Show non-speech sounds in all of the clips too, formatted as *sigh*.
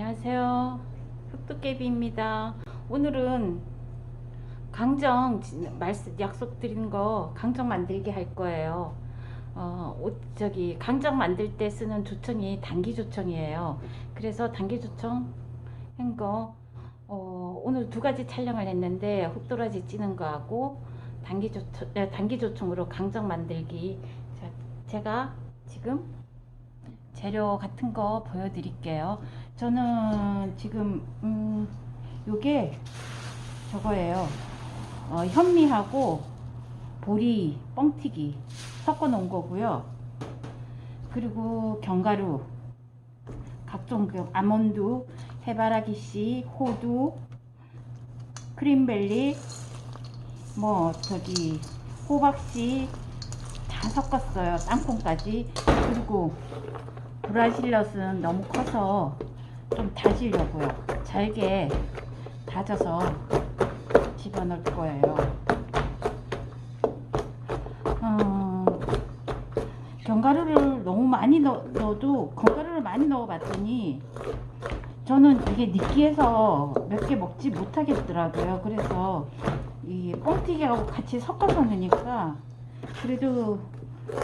안녕하세요. 흑도깨비입니다. 오늘은 강정 진- 말씀 약속 드린 거 강정 만들기 할 거예요. 어, 옷- 저기 강정 만들 때 쓰는 조청이 단기 조청이에요. 그래서 단기 조청 한거 어, 오늘 두 가지 촬영을 했는데 흑도라지 찌는 거하고 단기 조청 에, 단기 조청으로 강정 만들기 자, 제가 지금 재료 같은 거 보여드릴게요. 저는 지금 음 요게 저거예요. 어, 현미하고 보리 뻥튀기 섞어 놓은 거고요. 그리고 견과류 각종 그 아몬드, 해바라기 씨, 호두, 크림벨리, 뭐 저기 호박씨 다 섞었어요. 땅콩까지. 그리고 브라질넛은 너무 커서 좀 다지려고요. 잘게 다져서 집어넣을 거예요. 어, 견과류를 너무 많이 넣, 넣어도 견과류를 많이 넣어봤더니 저는 이게 느끼해서 몇 개 먹지 못하겠더라고요. 그래서 이 뻥튀기하고 같이 섞어서 넣으니까 그래도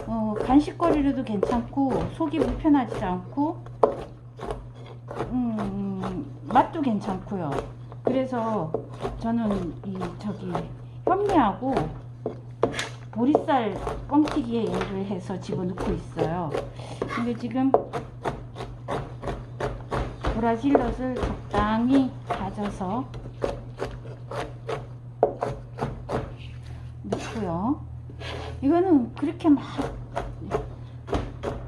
어, 간식거리로도 괜찮고 속이 불편하지 않고 음, 맛도 괜찮고요. 그래서 저는 이 저기 현미하고 보리쌀 뻥튀기에 얘를 해서 집어넣고 있어요. 근데 지금 브라질넛을 적당히 다져서 넣고요. 이거는 그렇게 막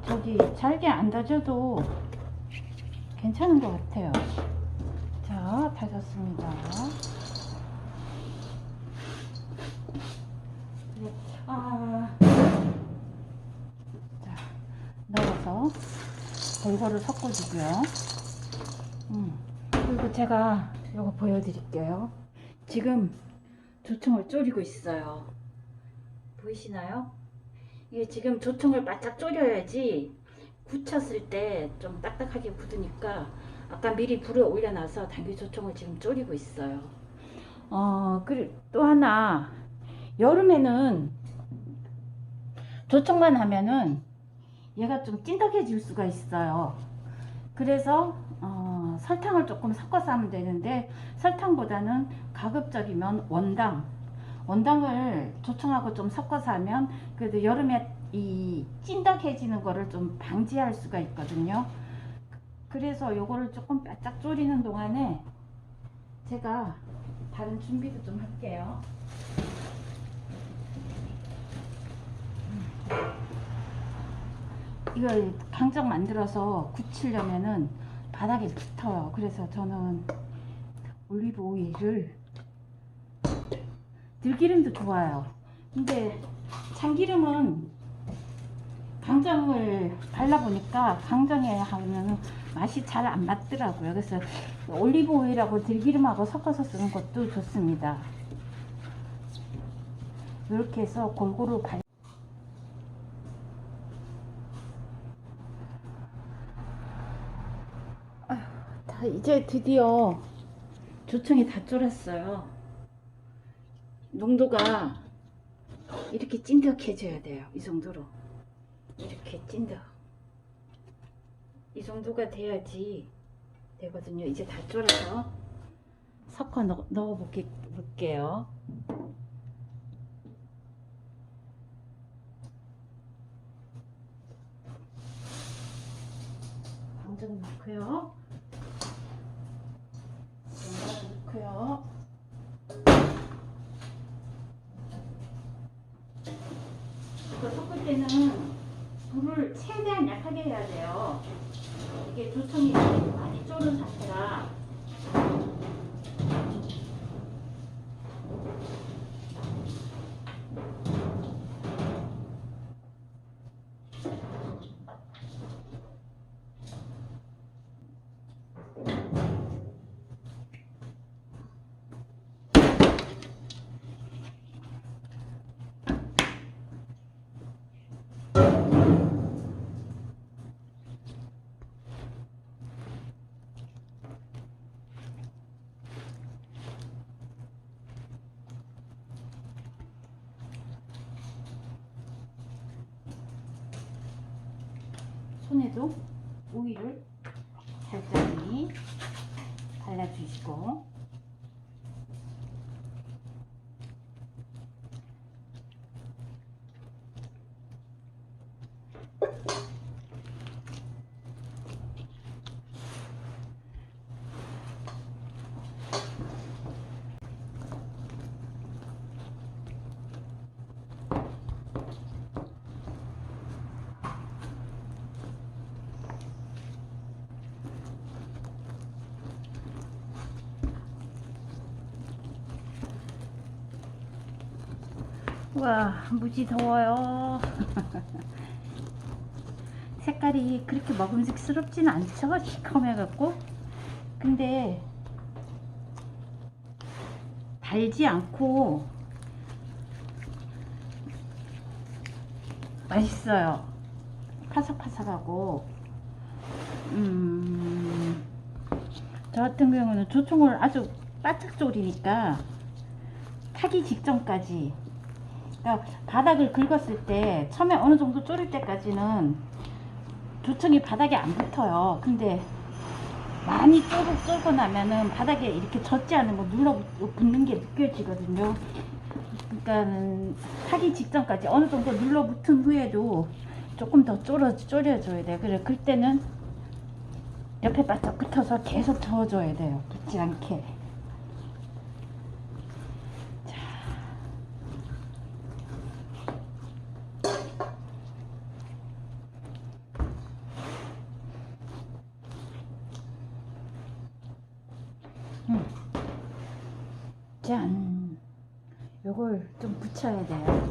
저기 잘게 안 다져도 괜찮은 것 같아요. 자, 다졌습니다. 네, 아, 자, 넣어서 골고루 섞어주고요. 음, 그리고 제가 이거 보여드릴게요. 지금 조청을 졸이고 있어요. 보이시나요? 이게 지금 조청을 바짝 졸여야지 굳혔을 때 좀 딱딱하게 굳으니까 아까 미리 불에 올려놔서 당귀 조청을 지금 졸이고 있어요. 어, 그리고 또 하나 여름에는 조청만 하면은 얘가 좀 찐득해질 수가 있어요. 그래서 어, 설탕을 조금 섞어서 하면 되는데 설탕보다는 가급적이면 원당 원당을 조청하고 좀 섞어서 하면 그래도 여름에 이 찐득해지는 거를 좀 방지할 수가 있거든요. 그래서 요거를 조금 바짝 졸이는 동안에 제가 다른 준비도 좀 할게요. 이걸 강정 만들어서 굳히려면은 바닥에 붙어요. 그래서 저는 올리브 오일을 들기름도 좋아요. 근데 참기름은 강정을 발라보니까 강정에 하면 맛이 잘 안 맞더라고요. 그래서 올리브 오일하고 들기름하고 섞어서 쓰는 것도 좋습니다. 이렇게 해서 골고루 발 아휴, 다 이제 드디어 조청이 다 졸았어요. 농도가 이렇게 찐득해져야 돼요. 이 정도로. 이렇게 찐득. 이 정도가 돼야지 되거든요. 이제 다 졸아서 섞어 넣, 넣어 볼게, 볼게요. 당장 넣고요. 넣고요. 섞을 때는 불을 최대한 약하게 해야 돼요. 이게 조청이 많이 졸은 상태라. 손에도 오일을 살짝이 발라주시고 와 무지 더워요. *laughs* 색깔이 그렇게 먹음직스럽지는 않죠? 시커매갖고? 근데 달지 않고 맛있어요. 파삭파삭하고. 음, 저 같은 경우는 조청을 아주 바짝 졸이니까 타기 직전까지 그러니까 바닥을 긁었을 때 처음에 어느 정도 졸일 때까지는 조청이 바닥에 안 붙어요. 근데 많이 쫄고 쫄고 나면은 바닥에 이렇게 젖지 않은 거 눌러 붙는 게 느껴지거든요. 그러니까는 타기 직전까지 어느 정도 눌러 붙은 후에도 조금 더 졸여 졸여줘야 돼요. 그래 그때는 옆에 바짝 붙어서 계속 저어줘야 돼요. 붙지 않게. 짠. 요걸 좀 붙여야 돼요.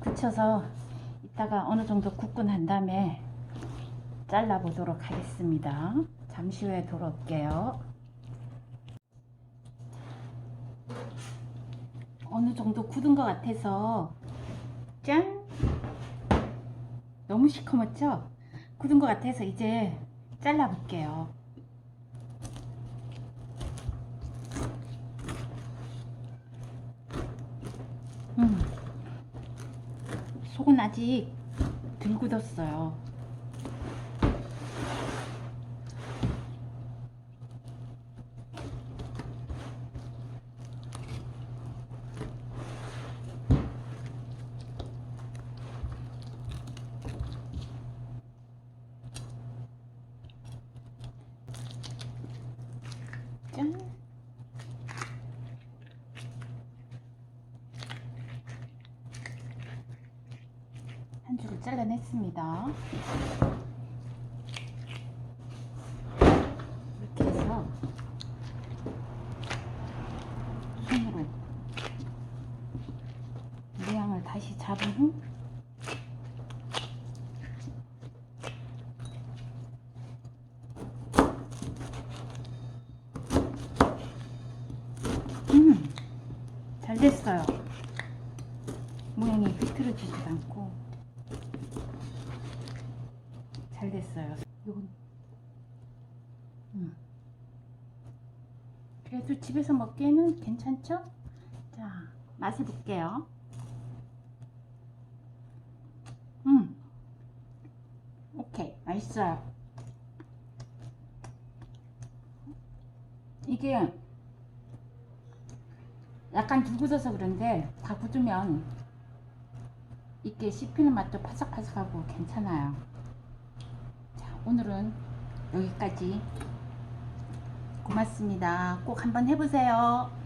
붙여서 이따가 어느 정도 굽고 난 다음에 잘라 보도록 하겠습니다. 잠시 후에 돌아올게요. 어느 정도 굳은 것 같아서 짠! 너무 시커멓죠? 굳은 것 같아서 이제 잘라 볼게요. 음. 속은 아직 덜 굳었어요. 짠. 한 줄을 잘라냈습니다. 이렇게 해서 손으로 모양을 다시 잡은 후 음, 잘 됐어요. 모양이 비틀어지지도 않고 잘 됐어요. 요건 음. 그래도 집에서 먹기에는 괜찮죠? 자, 맛을 볼게요. 음, 오케이, 맛있어요. 이게 약간 두 굳어서 그런데 다 굳으면 이게 씹히는 맛도 파삭파삭하고 괜찮아요. 자, 오늘은 여기까지. 고맙습니다. 꼭 한번 해보세요.